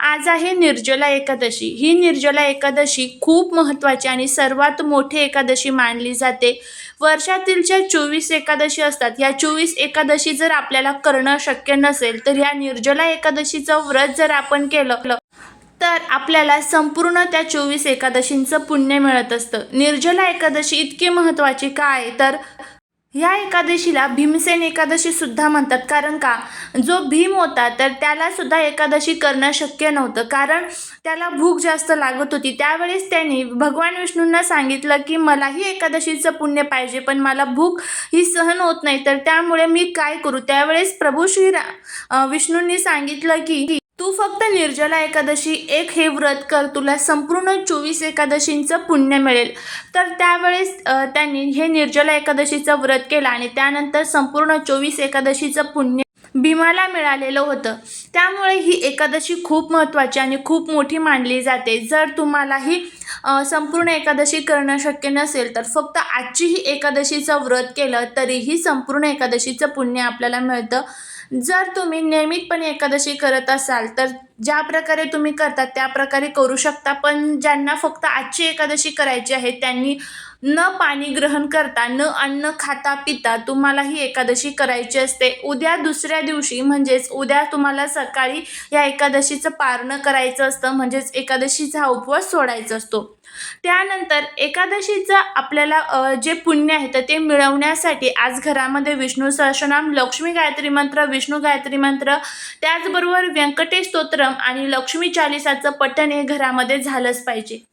आज आहे निर्जला एकादशी. ही निर्जला एकादशी खूप महत्त्वाची आणि सर्वात मोठी एकादशी मानली जाते. वर्षातील ज्या चोवीस एकादशी असतात या चोवीस एकादशी जर आपल्याला करणं शक्य नसेल तर या निर्जला एकादशीचं व्रत जर आपण केलं तर आपल्याला संपूर्ण त्या चोवीस एकादशींचं पुण्य मिळत असतं. निर्जला एकादशी इतकी महत्त्वाची का आहे? तर या एकादशीला भीमसेन एकादशी सुद्धा म्हणतात. कारण का? जो भीम होता तर त्याला सुद्धा एकादशी करणं शक्य नव्हतं. कारण त्याला भूक जास्त लागत होती. त्यावेळेस त्यांनी भगवान विष्णूंना सांगितलं की मलाही एकादशीचं पुण्य पाहिजे पण मला भूक ही सहन होत नाही. तर त्यामुळे मी काय करू? त्यावेळेस प्रभू श्री रा विष्णूंनी सांगितलं की तू फक्त निर्जला एकादशी एक हे व्रत कर तुला संपूर्ण चोवीस एकादशींचं पुण्य मिळेल. तर त्यावेळेस त्यांनी हे निर्जला एकादशीचं व्रत केलं आणि त्यानंतर संपूर्ण चोवीस एकादशीचं पुण्य भीमाला मिळालेलं होतं. त्यामुळे ही एकादशी खूप महत्त्वाची आणि खूप मोठी मानली जाते. जर तुम्हालाही ही संपूर्ण एकादशी करणं शक्य नसेल तर फक्त आजचीही एकादशीचं व्रत केलं तरीही संपूर्ण एकादशीचं पुण्य आपल्याला मिळतं. जर तुम्ही नियमितपणे एकादशी करत असाल तर ज्या प्रकारे तुम्ही करता त्या प्रकारे करू शकता. पण ज्यांना फक्त आजची एकादशी करायची आहे त्यांनी न पाणी ग्रहण करता न अन्न खाता पिता तुम्हाला ही एकादशी करायची असते. उद्या दुसऱ्या दिवशी म्हणजेच उद्या तुम्हाला सकाळी या एकादशीचं पारणं करायचं असतं म्हणजेच एकादशीचा उपवास सोडायचा असतो. त्यानंतर एकादशीचं आपल्याला जे पुण्य आहे तर ते मिळवण्यासाठी आज घरामध्ये विष्णू सहस्रनाम लक्ष्मी गायत्री मंत्र विष्णू गायत्री मंत्र त्याचबरोबर व्यंकटेश स्तोत्रम आणि लक्ष्मी चालिसाचं पठण हे घरामध्ये झालंच पाहिजे.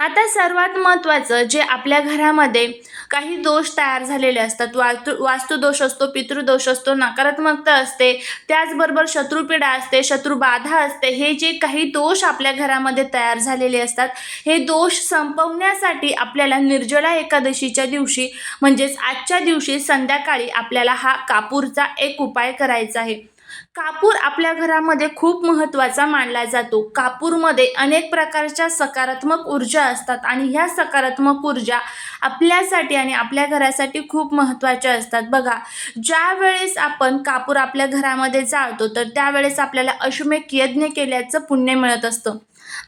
आता सर्वात महत्त्वाचं जे आपल्या घरामध्ये काही दोष तयार झालेले असतात वास्तू वास्तुदोष असतो पितृदोष असतो नकारात्मकता असते त्याचबरोबर शत्रुपीडा असते शत्रुबाधा असते हे जे काही दोष आपल्या घरामध्ये तयार झालेले असतात हे दोष संपवण्यासाठी आपल्याला निर्जला एकादशीच्या दिवशी म्हणजेच आजच्या दिवशी संध्याकाळी आपल्याला हा कापूरचा एक उपाय करायचा आहे. कापूर आपल्या घरामध्ये खूप महत्त्वाचा मानला जातो. कापूरमध्ये अनेक प्रकारच्या सकारात्मक ऊर्जा असतात आणि ह्या सकारात्मक ऊर्जा आपल्यासाठी आणि आपल्या घरासाठी खूप महत्त्वाच्या असतात. बघा ज्या वेळेस आपण कापूर आपल्या घरामध्ये जाळतो तर त्यावेळेस आपल्याला अशुमेक यज्ञ केल्याचं पुण्य मिळत असतं.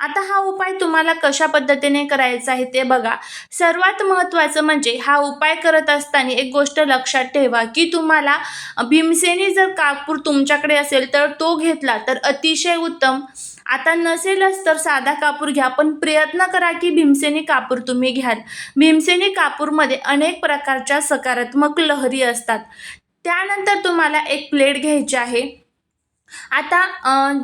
आता हा उपाय तुम्हाला कशा पद्धतीने करायचा आहे ते बघा. सर्वात महत्त्वाचं म्हणजे हा उपाय करत असताना एक गोष्ट लक्षात ठेवा की तुम्हाला भीमसेनी जर कापूर तुमच्याकडे असेल तर तो घेतला तर अतिशय उत्तम. आता नसेलच तर साधा कापूर घ्या पण प्रयत्न करा की भीमसेनी कापूर तुम्ही घ्याल. भीमसेनी कापूरमध्ये अनेक प्रकारच्या सकारात्मक लहरी असतात. त्यानंतर तुम्हाला एक प्लेट घ्यायची आहे. आता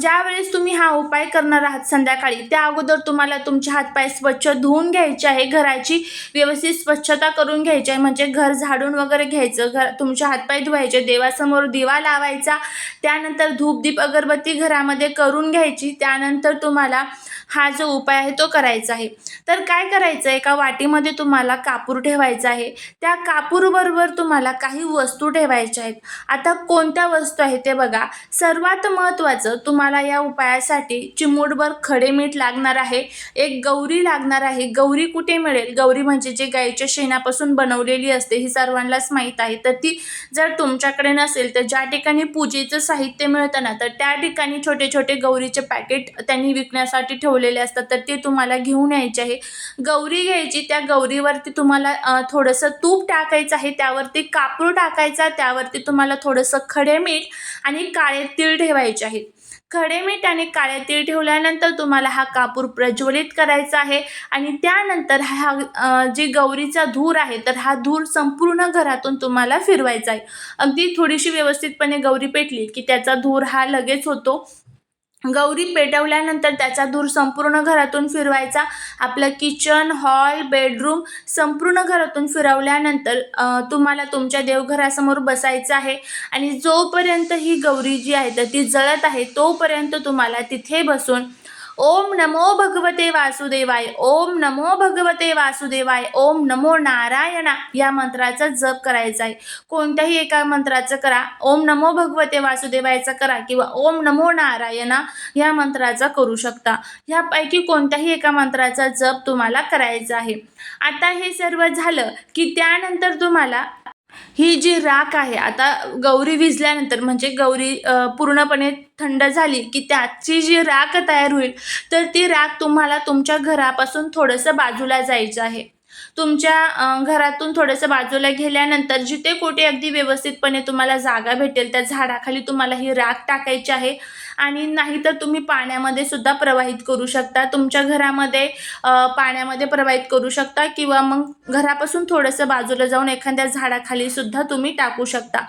ज्यावेळेस तुम्ही हा उपाय करणार आहात संध्याकाळी त्या अगोदर तुम्हाला तुमचे हातपाय स्वच्छ धुवून घ्यायचे आहे घराची व्यवस्थित स्वच्छता करून घ्यायची आहे म्हणजे घर झाडून वगैरे घ्यायचं घर तुमचे हातपाय धुवायचे देवासमोर दिवा लावायचा त्यानंतर धूपदीप अगरबत्ती घरामध्ये करून घ्यायची त्यानंतर तुम्हाला हा जो उपाय आहे तो करायचा आहे. तर काय करायचं आहे एका वाटीमध्ये तुम्हाला कापूर ठेवायचा आहे. त्या कापूरबरोबर तुम्हाला काही वस्तू ठेवायच्या आहेत. आता कोणत्या वस्तू आहेत ते बघा. सर्वात महत्त्वाचं तुम्हाला या उपायासाठी चिमूटभर खडे मीठ लागणार आहे. एक गौरी लागणार आहे. गौरी कुठे मिळेल? गौरी म्हणजे जे गाईच्या शेणापासून बनवलेली असते ही सर्वांनाच माहीत आहे. तर ती जर तुमच्याकडे नसेल तर ज्या ठिकाणी पूजेचं साहित्य मिळतं ना तर त्या ठिकाणी छोटे छोटे गौरीचे पॅकेट त्यांनी विकण्यासाठी ठेवलेले असतात तर ते तुम्हाला घेऊन यायचे आहे. गौरी घ्यायची त्या गौरीवरती तुम्हाला थोडंसं तूप टाकायचं आहे त्यावरती कापूर टाकायचा त्यावरती तुम्हाला थोडंसं खडे मीठ आणि काळे तीळ ठेवायचे आहेत खडे मीठ आणि काळे तीळ ठेवल्यानंतर तुम्हाला हा कापूर प्रज्वलित करायचा आहे आणि त्यानंतर हा जे गौरीचा धूर आहे तर हा धूर संपूर्ण घरातून तुम्हाला फिरवायचा आहे. अगदी थोडीशी व्यवस्थितपणे गौरी पेटली की त्याचा धूर हा लगेच होतो. गौरी पेटवल्यानंतर त्याचा धूर संपूर्ण घरातून फिरवायचा. आपलं किचन हॉल बेडरूम संपूर्ण घरातून फिरवल्यानंतर तुम्हाला तुमच्या देवघरासमोर बसायचं आहे. आणि जोपर्यंत ही गौरी जी आहे तर ती जळत आहे तोपर्यंत तुम्हाला तिथे बसून ओम नमो भगवते वासुदेवाय ओम नमो भगवते वासुदेवाय ओम नमो नारायणा या मंत्राचा जप करायचा आहे कोणत्याही एका मंत्राचं करा ओम नमो भगवते वासुदेवायचा करा किंवा ओम नमो नारायणा या मंत्राचा करू शकता. ह्यापैकी कोणत्याही एका मंत्राचा जप तुम्हाला करायचा आहे. आता हे सर्व झालं की त्यानंतर तुम्हाला ही जी राख आहे आता गौरी विजल्यानंतर म्हणजे गौरी पूर्णपणे थंड झाली की त्याची जी राख तयार होईल तर ती राख तुम्हाला तुमच्या घरापासून थोडंसं बाजूला जायचं आहे. तुमच्या घरातून थोडंसं बाजूला गेल्यानंतर जिथे कुठे अगदी व्यवस्थितपणे तुम्हाला जागा भेटेल त्या झाडाखाली तुम्हाला ही राख टाकायची आहे. आणि नाहीतर तुम्ही पाण्यामध्ये सुद्धा प्रवाहित करू शकता. तुमच्या घरामध्ये पाण्यामध्ये प्रवाहित करू शकता किंवा मग घरापासून थोडंसं बाजूला जाऊन एखाद्या झाडाखाली सुद्धा तुम्ही टाकू शकता.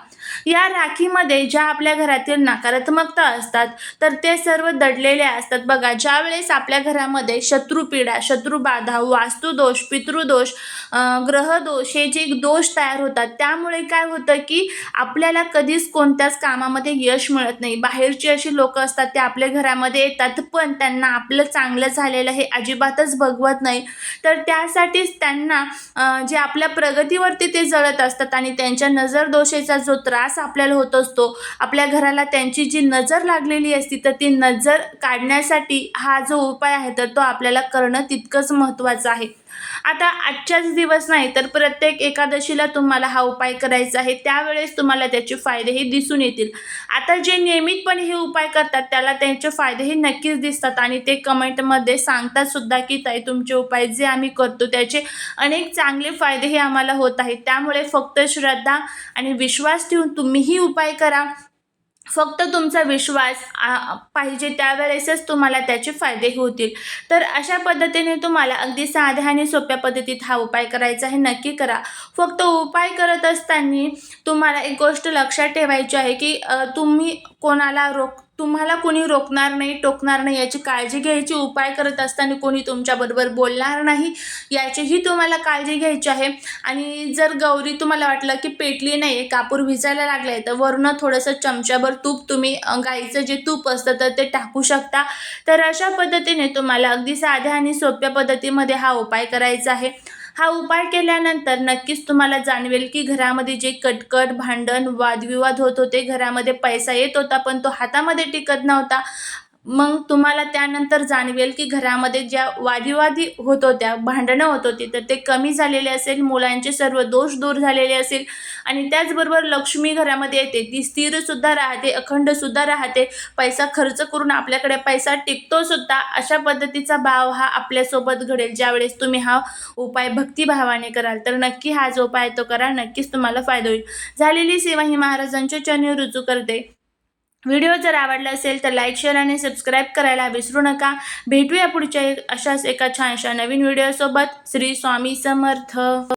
या राखीमध्ये ज्या आपल्या घरातील नकारात्मकता असतात तर ते सर्व दडलेले असतात. बघा ज्यावेळेस आपल्या घरामध्ये शत्रुपीडा शत्रुबाधा वास्तुदोष पितृदोष ग्रहदोष हे जे दोष तयार होतात त्यामुळे काय होतं की आपल्याला कधीच कोणत्याच कामामध्ये यश मिळत नाही. बाहेरची अशी लोक असतात ते आपल्या घरामध्ये येतात पण त्यांना आपलं चांगलं झालेलं हे अजिबातच बघवत नाही. तर त्यासाठीच त्यांना जे आपल्या प्रगतीवरती ते जळत असतात आणि त्यांच्या नजरदोषेचा जो त्रास आपल्याला होत असतो आपल्या घराला त्यांची जी नजर लागलेली असती तर ती नजर काढण्यासाठी हा जो उपाय आहे तर तो आपल्याला करणं तितकंच महत्त्वाचं आहे. आता आजच्याच दिवस नाही तर प्रत्येक एकादशीला तुम्हाला हा उपाय करायचा आहे. त्यावेळेस तुम्हाला त्याचे फायदेही दिसून येतील. आता जे नियमितपणे हे उपाय करतात त्याला त्यांचे फायदेही नक्कीच दिसतात. आणि ते कमेंटमध्ये सांगतात सुद्धा की ताई तुमचे उपाय जे आम्ही करतो त्याचे अनेक चांगले फायदेही आम्हाला होत आहेत. त्यामुळे फक्त श्रद्धा आणि विश्वास ठेवून तुम्हीही उपाय करा. फक्त तुमचा विश्वास पाहिजे त्यावेळेसच तुम्हाला त्याचे फायदे होतील. तर अशा पद्धतीने तुम्हाला अगदी साध्या आणि सोप्या पद्धतीत हा उपाय करायचा आहे. नक्की करा. फक्त उपाय करत असताना तुम्हाला एक गोष्ट लक्षात ठेवायची आहे की तुम्ही कोणाला रोक तुम्हाला कोणी रोखणार नाही टोकणार नाही याची काळजी घ्यायची उपाय करत असताना कोणी तुमच्याबरोबर बोलणार नाही याचीही तुम्हाला काळजी घ्यायची आहे. आणि जर गौरी तुम्हाला वाटलं की पेटली नाही आहे कापूर भिजायला लागलं आहे तर वरनं थोडंसं चमच्याभर तूप तुम्ही गाईचं जे तूप असतं तर ते टाकू शकता. तर अशा पद्धतीने तुम्हाला अगदी साध्या आणि सोप्या पद्धतीमध्ये हा उपाय करायचा आहे. हा उपाय केल्यानंतर नक्कीच तुम्हाला जाणवेल की घरामध्ये जे कटकट भांडण वादविवाद होत होते घरामध्ये पैसा येत होता पण तो हातामध्ये टिकत नव्हता. मग तुम्हाला त्यानंतर जाणवेल की घरामध्ये ज्या वादीवादी होत होत्या भांडणं होत होती तर ते कमी झालेले असेल मुलांचे सर्व दोष दूर झालेले असेल आणि त्याचबरोबर लक्ष्मी घरामध्ये येते ती स्थिरसुद्धा राहते अखंडसुद्धा राहते पैसा खर्च करून आपल्याकडे पैसा टिकतो सुद्धा अशा पद्धतीचा भाव हा आपल्यासोबत घडेल. ज्यावेळेस तुम्ही हा उपाय भक्तिभावाने कराल तर नक्की हा जो उपाय तो करा नक्कीच तुम्हाला फायदा होईल. झालेली सेवा ही महाराजांच्या चरणी रुजू करते. व्हिडिओ जर आवडला असेल तर लाईक शेअर आणि सबस्क्राईब करायला विसरू नका. भेटूया पुढच्या अशाच एका छानशा नवीन व्हिडिओसोबत. श्री स्वामी समर्थ.